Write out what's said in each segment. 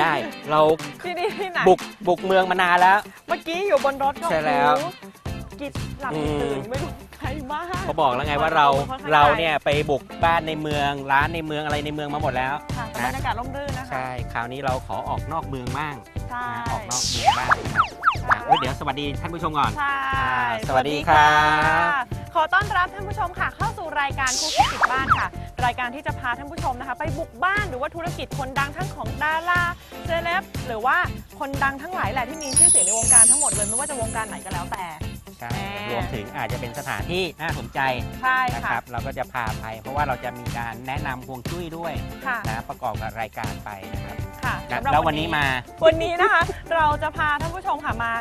ไม่ได้ เราที่นี่ที่ไหนบุกบุกเมืองมานานแล้ว เมื่อกี้อยู่บนรถก็ใช่แล้ว โอ้โหกิดหลับกิดตื่นไม่รู้ใครมากเขาบอกแล้วไงว่าเราค่อนข้างเราเนี่ยไปบุกบ้านในเมืองร้านในเมืองอะไรในเมืองมาหมดแล้ว ค่ะแต่บรรยากาศร่มรื่นนะคะ ใช่ คราวนี้เราขอออกนอกเมืองบ้างใช่ นะออกนอกเมืองบ้างนะครับอะโอ้ยเดี๋ยวสวัสดีท่านผู้ชมก่อน ใช่อ่าสวัสดีครับ ขอต้อนรับท่านผู้ชมค่ะ เข้าสู่รายการคู่คิดติดบ้านค่ะ รายการที่จะพาท่านผู้ชมนะคะ ไปบุกบ้านหรือว่าธุรกิจคนดังทั้งของดาราเซเลบหรือว่าคนดังทั้งหลายแหละที่มีชื่อเสียงในวงการทั้งหมดเลยไม่ว่าจะวงการไหนก็แล้วแต่ ใช่แหมรวมถึงอาจจะเป็นสถานที่น่าสนใจใช่นะคค่ะรับ เราก็จะพาไป เพราะว่าเราจะมีการแนะนำฮวงจุ้ยด้วยค่ะนะประกอบกับรายการไปนะครับค่ะนะสำหรับ แล้ววันนี้มา วันนี้นะคะ เราจะพาท่านผู้ชมค่ะมา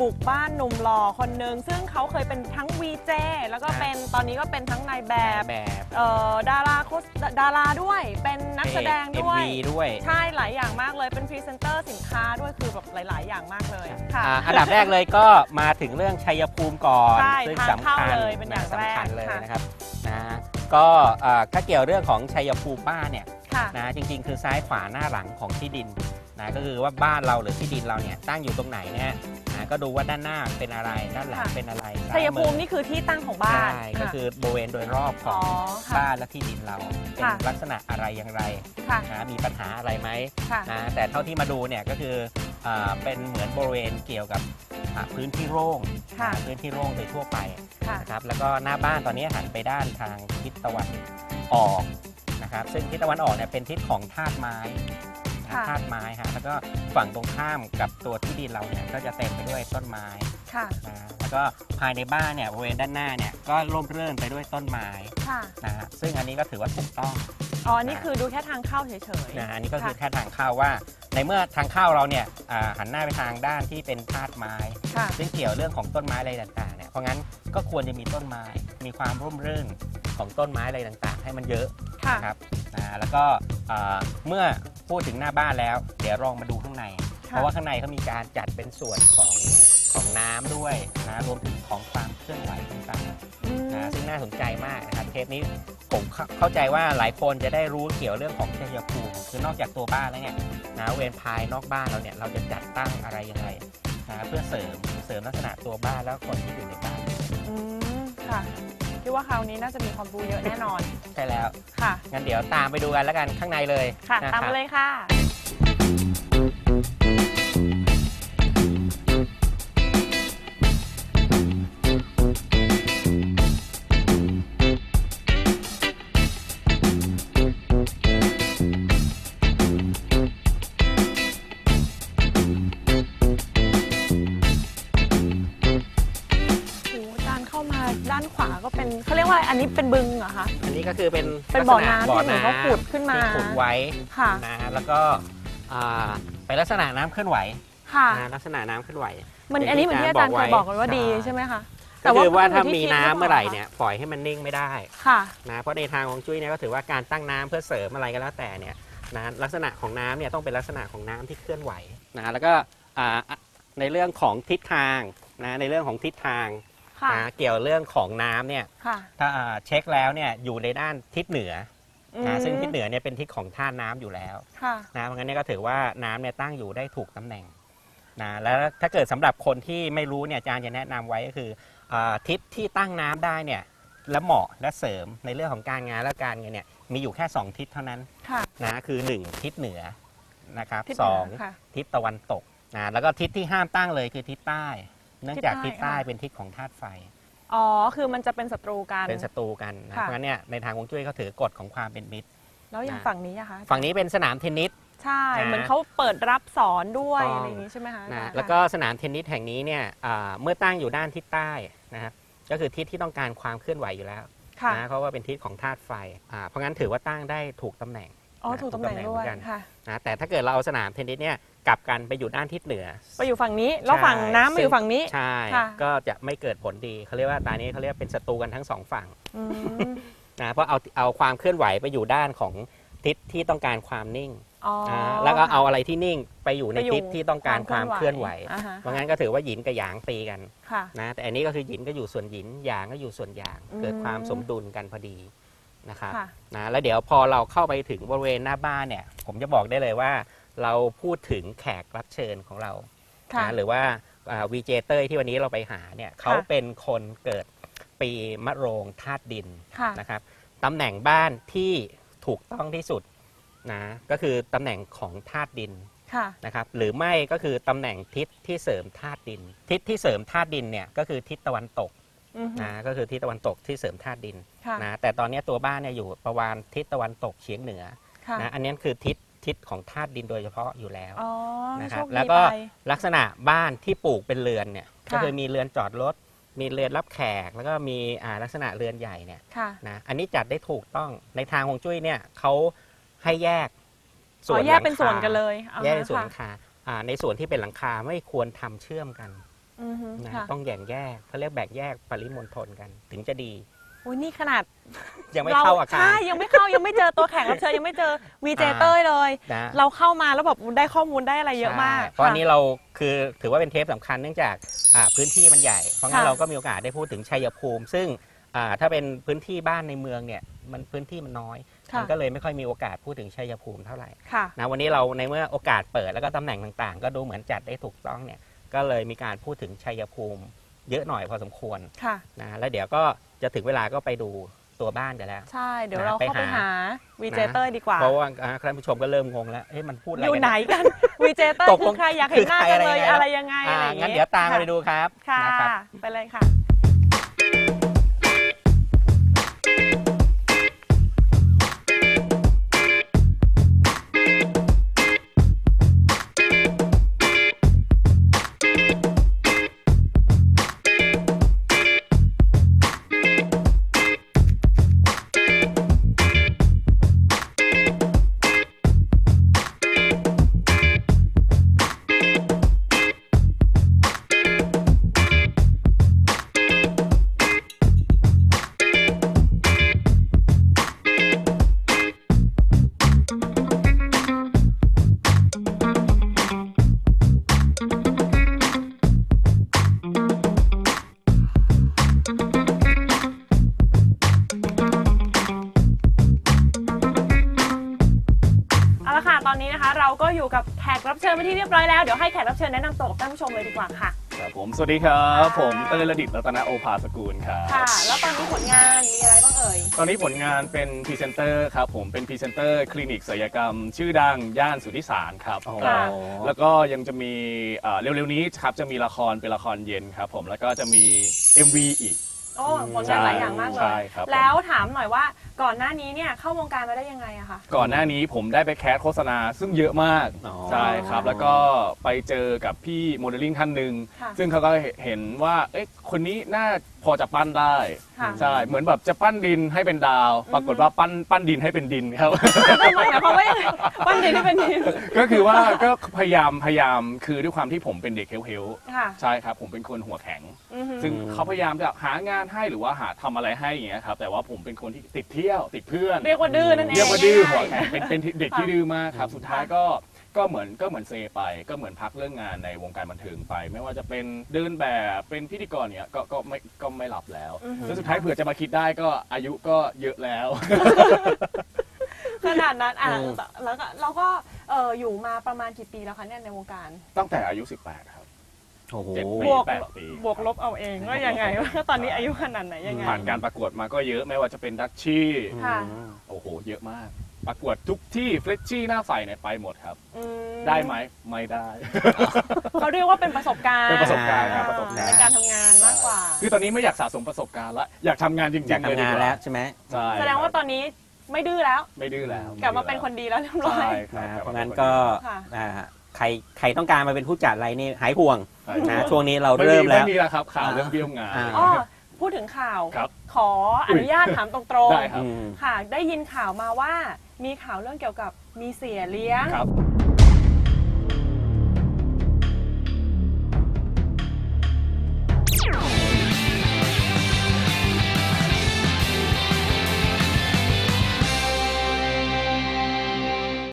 บุกบ้านหนุ่มหล่อคนหนึ่งซึ่งเขาเคยเป็นทั้งวีเจแล้วก็ครับเป็นตอนนี้ก็เป็นทั้งนายแบบแบบ เอ่อดาราโคสดาราด้วย เป็นนักแสดงเอ็มด้วยวีด้วยใช่หลายอย่างมากเลยเป็นพรีเซนเตอร์สินค้าด้วยคือแบบหลาย ๆ อย่างมากเลยค่ะ อ่าอันดับแรกเลยก็มาถึงเรื่องชัยภูมิก่อนใช่ซึ่งทางสำเข้าคัญเลยเป็นอย่างะแรกสำคัญเลยค่ะ นะครับนะก็อ่าถ้าเกี่ยวเรื่องของชัยภูมิบ้านเนี่ยค่ะ นะจริง ๆ คือซ้ายขวาหน้าหลังของที่ดินนะก็คือว่าบ้านเราหรือที่ดินเราเนี่ยตั้งอยู่ตรงไหนเนี่ยนะ ก็ดูว่าด้านหน้าเป็นอะไรด้านหลังค่ะ เป็นอะไรชัยภูมิซ้านี่คือที่ตั้งของบ้านใช่ก็คือบริเวณโดยรอบขอ๋อองค่ะ บ้านและที่ดินเราเป็นค่ะ ลักษณะอะไรอย่างไรค่ะนะมีปัญหาอะไรไหมค่ะ นะแต่เท่าที่มาดูเนี่ยก็คืออาเป็นเหมือนบริเวณเกี่ยวกับอ่าพื้นที่โล่งค่ะนะพื้นที่โล่งโดยทั่วไป ค่ะ นะครับแล้วก็หน้าบ้านตอนนี้หันไปด้านทางทิศตะวันออกนะครับซึ่งทิศตะวันออกเนี่ยเป็นทิศของธาตุไม้นะ ค่ะ ธาตุไม้ฮะแล้วก็ฝั่งตรงข้ามกับตัวที่ดินเราเนี่ยก็จะเต็มไปด้วยต้นไม้ค่ะนะแล้วก็ภายในบ้านเนี่ยบริเวณด้านหน้าเนี่ยก็ร่มรื่นไปด้วยต้นไม้ค่ะ นะฮะซึ่งอันนี้ก็ถือว่าถูกต้อง อ๋ออันนี่คือดูแค่ทางเข้าเฉยๆ นะอันนี้ก็คือค่ะแค่ทางเข้าว่า ในเมื่อทางเข้าเราเนี่ยอ่าหันหน้าไปทางด้านที่เป็นธาตุไม้ ค่ะ ซึ่งเกี่ยวเรื่องของต้นไม้อะไรต่างๆเนี่ยเพราะงั้นก็ควรจะมีต้นไม้มีความร่มรื่นของต้นไม้อะไรต่างๆ ให้มันเยอะค่ะ นะครับนะแล้วก็อ่าเมื่อ พูดถึงหน้าบ้านแล้ว เดี๋ยวลองมาดูข้างใน เพราะว่าข้างในเขามีการจัดเป็นส่วนของของน้ำด้วยนะรวมถึงของความเคลื่อนไหวต่างอืมๆนะซึ่งน่าสนใจมากนะครับเทปนี้ผมเข้าเข้าใจว่าหลายคนจะได้รู้เกี่ยวเรื่องของชัยภูมิคือนอกจากตัวบ้านแล้วเนี่ยนะเวรภายนอกบ้านเราเนี่ยเราจะจัดตั้งอะไรยังไงนะเพื่อเสริมเสริมลักษณะตัวบ้านแล้วคนที่อยู่ในบ้านอืมค่ะ คิดว่าคราวนี้น่าจะมีความรู้เยอะแน่นอนใช่แล้ว ค่ะ งั้นเดี๋ยวตามไปดูกันแล้วกันข้างในเลยค่ะนะตามครัมาบเลยค่ะ อะไรอันนี้เป็นบึงเหรอคะ อันนี้ก็คือเป็นเป็นบ่อลักษณะน้ำที่เหมือนเขาขุดขึ้นมาที่ขุดไว้ค่ะนะแล้วก็อ่าเป็นลักษณะน้ำเคลื่อนไหวค่ะนะลักษณะน้ำเคลื่อนไหว มันอย่างที่อันนี้เหมือนที่อาจารย์อาเคจารย์ยบบออกกไว้กันว่าดีใช่ใช่ไหมคะก็คือว่าถ้าก็มียู่ที่น้ำคิดเมื่อไหร่ปล่าเนี่ยปล่อยให้มันนิ่งไม่ได้ค่ะนะเพราะในทางของจุ้ยเนี่ยก็ถือว่าการตั้งน้ำเพื่อเสริมอะไรก็แล้วแต่เนี่ยนะลักษณะของน้ำเนี่ยต้องเป็นลักษณะของน้ำที่เคลื่อนไหวนะแล้วก็อ่าในเรื่องของทิศทางนะในเรื่องของทิศทาง ค่ะ นะเกี่ยวเรื่องของน้ำเนี่ยค่ะถ้าอ่าเช็คแล้วเนี่ยอยู่ในด้านทิศเหนืออืมนะซึ่งทิศเหนือเนี่ยเป็นทิศของท่าน้ำอยู่แล้วค่ะ นะเพราะงั้นเนี่ยก็ถือว่าน้ำเนี่ยตั้งอยู่ได้ถูกตำแหน่งนะแล้วถ้าเกิดสำหรับคนที่ไม่รู้เนี่ยอาจารย์จะแนะนำไว้ก็คืออาทิศที่ตั้งน้ำได้เนี่ยและเหมาะและเสริมในเรื่องของการงานและการเงินเนี่ยมีอยู่แค่2ทิศเท่านั้น ค่ะ นะคือ 1 ทิศเหนือนะครับทิศสเหนืองค่ะ ทิศตะวันตกนะแล้วก็ทิศที่ห้ามตั้งเลยคือทิศใต้ เนื่องจากทิทิศศใต้ใต้ค่ะเป็นทิศของธาตุไฟ อ๋อ คือมันจะเป็นศัตรูกัน เป็นศัตรูกันนะค่ะเพราะงั้นเนี่ยในทางฮวงจุ้ยเขาถือกฎของความเป็นมิตร แล้วอย่างนะฝั่งนี้อะคะ ฝั่งนี้เป็นสนามเทนนิส ใช่นะเหมือนเขาเปิดรับสอนด้วยถูกต้องอะไรอย่างนี้ใช่ไหมคะอาจารนะย์แล้วก็สนามเทนนิสแห่งนี้เนี่ยอ่าเมื่อตั้งอยู่ด้านทิศใต้นะครับก็คือทิศที่ต้องการความเคลื่อนไหวอยู่แล้วค่ะนะเพราะว่าเป็นทิศของธาตุไฟอ่าเพราะงั้นถือว่าตั้งได้ถูกตำแหน่ง อ๋อนะถูกตำแหน่งด้วยถูกตำแหน่งเหมือนกันค่ะนะแต่ถ้าเกิดเราเอาสนามเทนนิสเนี่ยกลับกันไปอยู่ด้านทิศเหนือ ไปอยู่ฝั่งนี้แล้วฝั่งน้ำมาอยู่ฝั่งนี้ใช่ค่ะก็จะไม่เกิดผลดีเขาเรียกว่าตอนนี้เขาเรียกเป็นศัตรูกันทั้งสองฝั่งอืมนะเพราะเอาเอาความเคลื่อนไหวไปอยู่ด้านของทิศที่ต้องการความนิ่งอ๋อนะแล้วก็เอาอะไรที่นิ่งไปอยู่ในไปอยู่ทิศที่ต้องการความเคลื่อนไหวอ่าฮะเพราะงั้นก็ถือว่าหยินกับหยางตีกันค่ะนะแต่อันนี้ก็คือหยินก็อยู่ส่วนหยินหยางก็อยู่ส่วนหยางอืมเกิดความสมดุลกันพอดี นะครับค่ะนะแล้วเดี๋ยวพอเราเข้าไปถึงบริเวณหน้าบ้านเนี่ย ผมจะบอกได้เลยว่า เราพูดถึงแขกรับเชิญของเราค่ะนะหรือว่าวีเจเตอร์ที่วันนี้เราไปหาเนี่ยเขาเป็นคนเกิดปีมะโรงธาตุดินค่ะนะครับตำแหน่งบ้านที่ถูกต้องที่สุดนะก็คือตำแหน่งของธาตุดินค่ะนะครับหรือไม่ก็คือตำแหน่งทิศที่เสริมธาตุดิน ทิศที่เสริมธาตุดินเนี่ยก็คือทิศตะวันตก อือฮึ นะก็คือทิศตะวันตกที่เสริมธาตุดินค่ะนะแต่ตอนนี้ตัวบ้านเนี่ยอยู่ประมาณทิศตะวันตกเฉียงเหนือค่ะนะอันนี้คือทิศทิศของธาตุดินโดยเฉพาะอยู่แล้วอ๋อนะคโชรับ คดีแล้วก็ไป ลักษณะบ้านที่ปลูกเป็นเรือนเนี่ยค่ะก็คือมีเรือนจอดรถ มีเรือนรับแขก แล้วก็มีอ่าลักษณะเรือนใหญ่เนี่ย ค่ะ นะอันนี้จัดได้ถูกต้องในทางฮวงจุ้ยเนี่ยเขาให้แยกอ๋อแยกเป็นส่วนกันเลยอาแยกเป็นส่วนหค่ะลังคาอ่าในส่วนที่เป็นหลังคาไม่ควรทำเชื่อมกัน อือฮึนะค่ะต้องแบ่งแยกเขาเรียกแบ่งแยกปริมณฑลกัน ถึงจะดี โอ้ยนี่ขนาดยังไม่เข้าอาคาร ใช่ยังไม่เข้ายังไม่เจอตัวแข่งรับเชิญยังไม่เจอวีเจอ่า เต้ยเลย นะเราเข้ามาแล้วแบบได้ข้อมูลได้อะไรเยอะมากใช่เพราะอันค่นี้เราคือถือว่าเป็นเทปสำคัญเนื่องจากอ่าพื้นที่มันใหญ่ เพราะงั้นค่ะ เราก็มีโอกาสได้พูดถึงชัยภูมิ ซึ่งอ่าถ้าเป็นพื้นที่บ้านในเมืองเนี่ยมันพื้นที่มันน้อย ค่ะมันก็เลยไม่ค่อยมีโอกาสพูดถึงชัยภูมิเท่าไหร่ค่ะ นะวันนี้เราในเมื่อโอกาสเปิดแล้วก็ตำแหน่งต่างๆ ก็ดูเหมือนจัดได้ถูกต้องเนี่ย ก็เลยมีการพูดถึงชัยภูมิ เยอะหน่อยพอสมควรค่ะนะแล้วเดี๋ยวก็จะถึงเวลาก็ไปดูตัวบ้านกันแล้ว ใช่เดี๋ยวนะเราเข้าไปไปหาหาวีเจเต้ยดีกว่าเพราะว่าอ่าท่านผู้ชมก็เริ่มงงแล้วเฮ้ยมันพูดอะไรอยู่กันไหนเนี่ยกันวีเจเต้ยตกลคืงอใครอยากเห็นหน้าคือใครกันเลยอะอะไรไรยังไงอ่าอะไรอย่างงั้นงี้เดี๋ยวตามค่ะไปดูครับค่ะนะครับไปเลยค่ะ เชิญเป็นที่เรียบร้อยแล้ว เดี๋ยวให้แขกรับเชิญแนะนำตัวกับท่านผู้ชมเลยดีกว่าค่ะ ครับผม สวัสดีครับค่ะผมเต้ยระดิษฐ์รัตนโอภาสกุลครับ ค่ะ แล้วตอนนี้ผลงานมีอะไรบ้างเอ่ย ตอนนี้ผลงานเป็นพรีเซนเตอร์ครับผมเป็นพรีเซนเตอร์คลินิกศัลยกรรม ชื่อดังย่านสุทธิสารครับค่ะแล้วก็ยังจะมีเอ่อเร็วๆนี้ครับจะมีละครเป็นละครเย็นครับผมแล้วก็จะมี MV อีก โอ้ผลงานหลายอย่างมากเลใช่ย ครับผมแล้วถามหน่อยว่าก่อนหน้านี้เนี่ยเข้าวงการมาได้ยังไงอะคะ ก่อนหน้านี้ผมได้ไปแคสโฆษณาซึ่งเยอะมากอ๋อ ใช่ครับ แล้วก็ไปเจอกับพี่โมเดลลิ่งท่านหนึ่งค่ะซึ่งเขาก็เห็นว่าเอ๊ะคนนี้น่าพอจะปั้นได้ค่ะ ใช่เหมือนแบบจะปั้นดินให้เป็นดาว ปรากฏว่าปั้นปั้นดินให้เป็นดินครับไม่ไม่หมายความว่ายังไงวันเดียวที่เป็นทีมก็คือว่าก็พยายามพยายามคือด้วยความที่ผมเป็นเด็กเฮลค่ะๆใช่ครับผมเป็นคนหัวแข็ง อือฮึ ซึ่งเขาพยายามจะหางานให้หรือว่าหาทำอะไรให้อย่างเงี้ยครับแต่ว่าผมเป็นคนที่ติดเที่ยวติดเพื่อน เรียกว่าดื้อนั่นเองเรียกว่าดื้อหัวง่ายแข็งเป็นเป็นเด็กที่ดื้อมากครับ สุดท้ายก็ก็เหมือนก็เหมือนเซไป ก็เหมือนพักเรื่องงานในวงการบันเทิงไป ไม่ว่าจะเป็นเดินแบบเป็นพิธีกรเนี่ยก็ก็ไม่ก็ไม่หลับแล้วอือฮึแล้วสุดท้ายเผื่อจะมาคิดได้ก็อายุก็เยอะแล้ว ขนาดนั้นอะอืมแล้วก็เราก็เอออยู่มาประมาณกี่ปีแล้วคะเนี่ยในวงการ ตั้งแต่อายุ 18ครับ โอ้โห เจ็ดปีบวกแปดปีบวกลบเอาเองว่ายังไงว่าตอนนี้อายุขนาดไหนยังไง ผ่านการประกวดมาก็เยอะไม่ว่าจะเป็นดัชชี่ค่ะ โอ้โห เยอะมาก ประกวดทุกที่เฟรชชี่หน้าใสเนี่ยไปหมดครับ อืมได้ไหมไม่ได้ เขาเรียกว่าเป็นประสบการณ์เป็นประสบการณ์ครับอ่ประสบการณ์ ในการทำงานมากกว่า คือตอนนี้ไม่อยากสะสมประสบการณ์ละอยากทำงานจริงๆอยากเลยทำดีงานกแล้วใช่ไหม ใช่แสดงว่าตอนนี้ไม่ดื้อแล้ว ไม่ดื้อแล้วกลับมาเป็นคนดีแล้วเรียบร้อย ใช่คนะรับเพราะงั้นก็ค่ะอ่า ใครใครต้องการมาเป็นผู้จัดอะไรนี่หายห่วงนะช่วงนี้เราเริ่มแล้วไม่มีแล้วครับข่าวเรื่องเบี้ยงาน อ๋อพูดถึงข่าวขออนุญาตถามตรงไครับ ๆ ค่ะ ได้ยินข่าวมาว่ามีข่าวเรื่องเกี่ยวกับมีเสียเลี้ยง ครับ